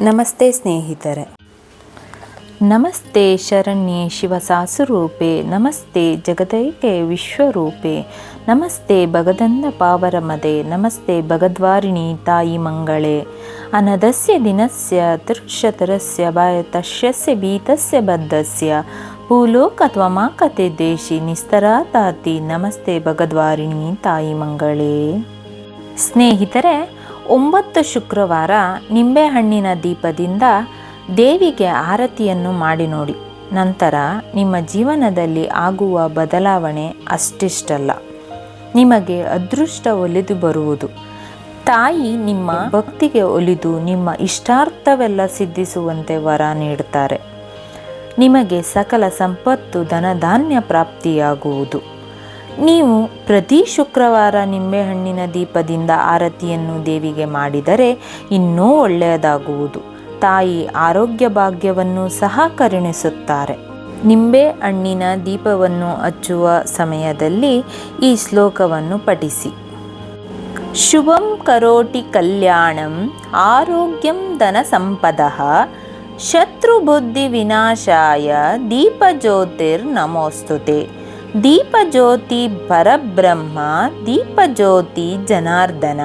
ನಮಸ್ತೆ ಸ್ನೇಹಿತರೆ. ನಮಸ್ತೆ ಶರಣ್ಯೆ ಶಿವಸಾಸುರೂಪೆ, ನಮಸ್ತೆ ಜಗದೈಕೆ ವಿಶ್ವರೂಪೆ, ನಮಸ್ತೆ ಭಗದಂದ ಪಾವರಮದೆ, ನಮಸ್ತೆ ಭಗದ್ವಾರಿಣಿ ತಾಯಿ ಮಂಗಳೇ. ಅನದಸ್ಯ ದಿನಸ್ಯ, ತೃಕ್ಷತರಸ್ಯ ಭಯತಶ್ಯಸ್ಯ ಭೀತಸ್ಯ, ಬದ್ಧಸ್ಯ. ಭೂಲೋಕ ತ್ವಮಾಕತೆ ದೇಶಿ, ನಿಸ್ತರಾತಾತಿ, ನಮಸ್ತೆ ಭಗದ್ವಾರಿಣಿ ತಾಯಿ ಮಂಗಳೇ. ಸ್ನೇಹಿತರೆ ಒಂಬತ್ತು ಶುಕ್ರವಾರ ನಿಂಬೆಹಣ್ಣಿನ ದೀಪದಿಂದ ದೇವಿಗೆ ಆರತಿಯನ್ನು ಮಾಡಿ ನೋಡಿ. ನಂತರ ನಿಮ್ಮ ಜೀವನದಲ್ಲಿ ಆಗುವ ಬದಲಾವಣೆ ಅಷ್ಟಿಷ್ಟಲ್ಲ. ನಿಮಗೆ ಅದೃಷ್ಟ ಒಲಿದು ಬರುವುದು. ತಾಯಿ ನಿಮ್ಮ ಭಕ್ತಿಗೆ ಒಲಿದು ನಿಮ್ಮ ಇಷ್ಟಾರ್ಥವೆಲ್ಲ ಸಿದ್ಧಿಸುವಂತೆ ವರ ನೀಡುತ್ತಾರೆ. ನಿಮಗೆ ಸಕಲ ಸಂಪತ್ತು ಧನಧಾನ್ಯ ಪ್ರಾಪ್ತಿಯಾಗುವುದು. ನೀವು ಪ್ರತಿ ಶುಕ್ರವಾರ ನಿಂಬೆಹಣ್ಣಿನ ದೀಪದಿಂದ ಆರತಿಯನ್ನು ದೇವಿಗೆ ಮಾಡಿದರೆ ಇನ್ನೂ ಒಳ್ಳೆಯದಾಗುವುದು. ತಾಯಿ ಆರೋಗ್ಯ ಭಾಗ್ಯವನ್ನು ಸಹ ಕರುಣಿಸುತ್ತಾರೆ. ನಿಂಬೆ ಹಣ್ಣಿನ ದೀಪವನ್ನು ಹಚ್ಚುವ ಸಮಯದಲ್ಲಿ ಈ ಶ್ಲೋಕವನ್ನು ಪಠಿಸಿ. ಶುಭಂ ಕರೋಟಿ ಕಲ್ಯಾಣಂ ಆರೋಗ್ಯಂ ಧನ ಸಂಪದ ಶತ್ರುಬುದ್ಧಿ ವಿನಾಶಾಯ ದೀಪಜ್ಯೋತಿರ್ ನಮೋಸ್ತುತೆ ದೀಪಜ್ಯೋತಿ ಪರಬ್ರಹ್ಮ ದೀಪಜ್ಯೋತಿ ಜನಾರ್ದನ,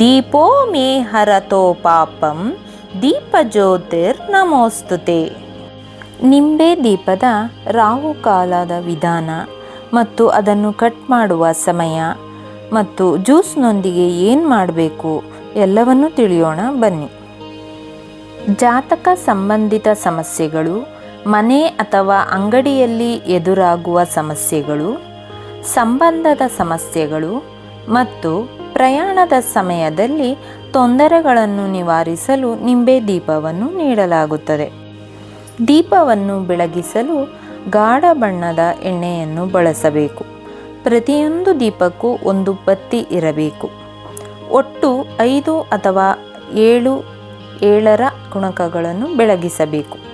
ದೀಪೋ ಮೇ ಹರತೋ ಪಾಪಂ, ದೀಪಜ್ಯೋತಿರ್ ನಮೋಸ್ತುತೆ. ನಿಂಬೆ ದೀಪದ ರಾಹುಕಾಲದ ವಿಧಾನ ಮತ್ತು ಅದನ್ನು ಕಟ್ ಮಾಡುವ ಸಮಯ ಮತ್ತು ಜ್ಯೂಸ್ನೊಂದಿಗೆ ಏನು ಮಾಡಬೇಕು ಎಲ್ಲವನ್ನೂ ತಿಳಿಯೋಣ ಬನ್ನಿ. ಜಾತಕ ಸಂಬಂಧಿತ ಸಮಸ್ಯೆಗಳು ಮನೆ ಅಥವಾ ಅಂಗಡಿಯಲ್ಲಿ ಎದುರಾಗುವ ಸಮಸ್ಯೆಗಳು, ಸಂಬಂಧದ ಸಮಸ್ಯೆಗಳು ಮತ್ತು ಪ್ರಯಾಣದ ಸಮಯದಲ್ಲಿ ತೊಂದರೆಗಳನ್ನು ನಿವಾರಿಸಲು ನಿಂಬೆ ದೀಪವನ್ನು ನೀಡಲಾಗುತ್ತದೆ. ದೀಪವನ್ನು ಬೆಳಗಿಸಲು ಗಾಢ ಬಣ್ಣದ ಎಣ್ಣೆಯನ್ನು ಬಳಸಬೇಕು. ಪ್ರತಿಯೊಂದು ದೀಪಕ್ಕೂ ಒಂದು ಬತ್ತಿ ಇರಬೇಕು. ಒಟ್ಟು ಐದು ಅಥವಾ ಏಳು, ಏಳರ ಗುಣಕಗಳನ್ನು ಬೆಳಗಿಸಬೇಕು.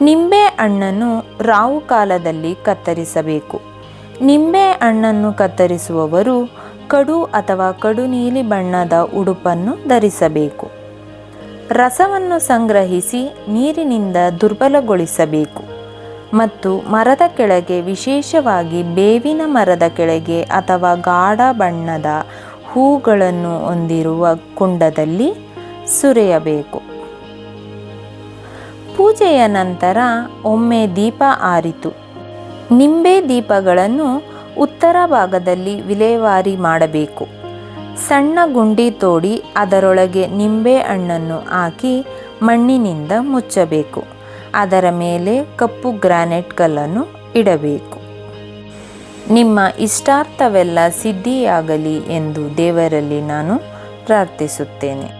ನಿಂಬೆ ಹಣ್ಣನ್ನು ರಾವು ಕಾಲದಲ್ಲಿ ಕತ್ತರಿಸಬೇಕು. ನಿಂಬೆ ಹಣ್ಣನ್ನು ಕತ್ತರಿಸುವವರು ಕಡು ಅಥವಾ ಕಡು ನೀಲಿ ಬಣ್ಣದ ಉಡುಪನ್ನು ಧರಿಸಬೇಕು. ರಸವನ್ನು ಸಂಗ್ರಹಿಸಿ ನೀರಿನಿಂದ ದುರ್ಬಲಗೊಳಿಸಬೇಕು. ಮತ್ತು ಮರದ ಕೆಳಗೆ ವಿಶೇಷವಾಗಿ ಬೇವಿನ ಮರದ ಕೆಳಗೆ ಅಥವಾ ಗಾಢ ಬಣ್ಣದ ಹೂಗಳನ್ನು ಹೊಂದಿರುವ ಕುಂಡದಲ್ಲಿ ಸುರಿಯಬೇಕು. ಪೂಜೆಯ ನಂತರ ಒಮ್ಮೆ ದೀಪ ಆರಿತು. ನಿಂಬೆ ದೀಪಗಳನ್ನು ಉತ್ತರ ಭಾಗದಲ್ಲಿ ವಿಲೇವಾರಿ ಮಾಡಬೇಕು. ಸಣ್ಣ ಗುಂಡಿ ತೋಡಿ ಅದರೊಳಗೆ ನಿಂಬೆ ಹಣ್ಣನ್ನು ಹಾಕಿ ಮಣ್ಣಿನಿಂದ ಮುಚ್ಚಬೇಕು. ಅದರ ಮೇಲೆ ಕಪ್ಪು ಗ್ರಾನೈಟ್ ಕಲ್ಲನ್ನು ಇಡಬೇಕು. ನಿಮ್ಮ ಇಷ್ಟಾರ್ಥವೆಲ್ಲ ಸಿದ್ಧಿಯಾಗಲಿ ಎಂದು ದೇವರಲ್ಲಿ ನಾನು ಪ್ರಾರ್ಥಿಸುತ್ತೇನೆ.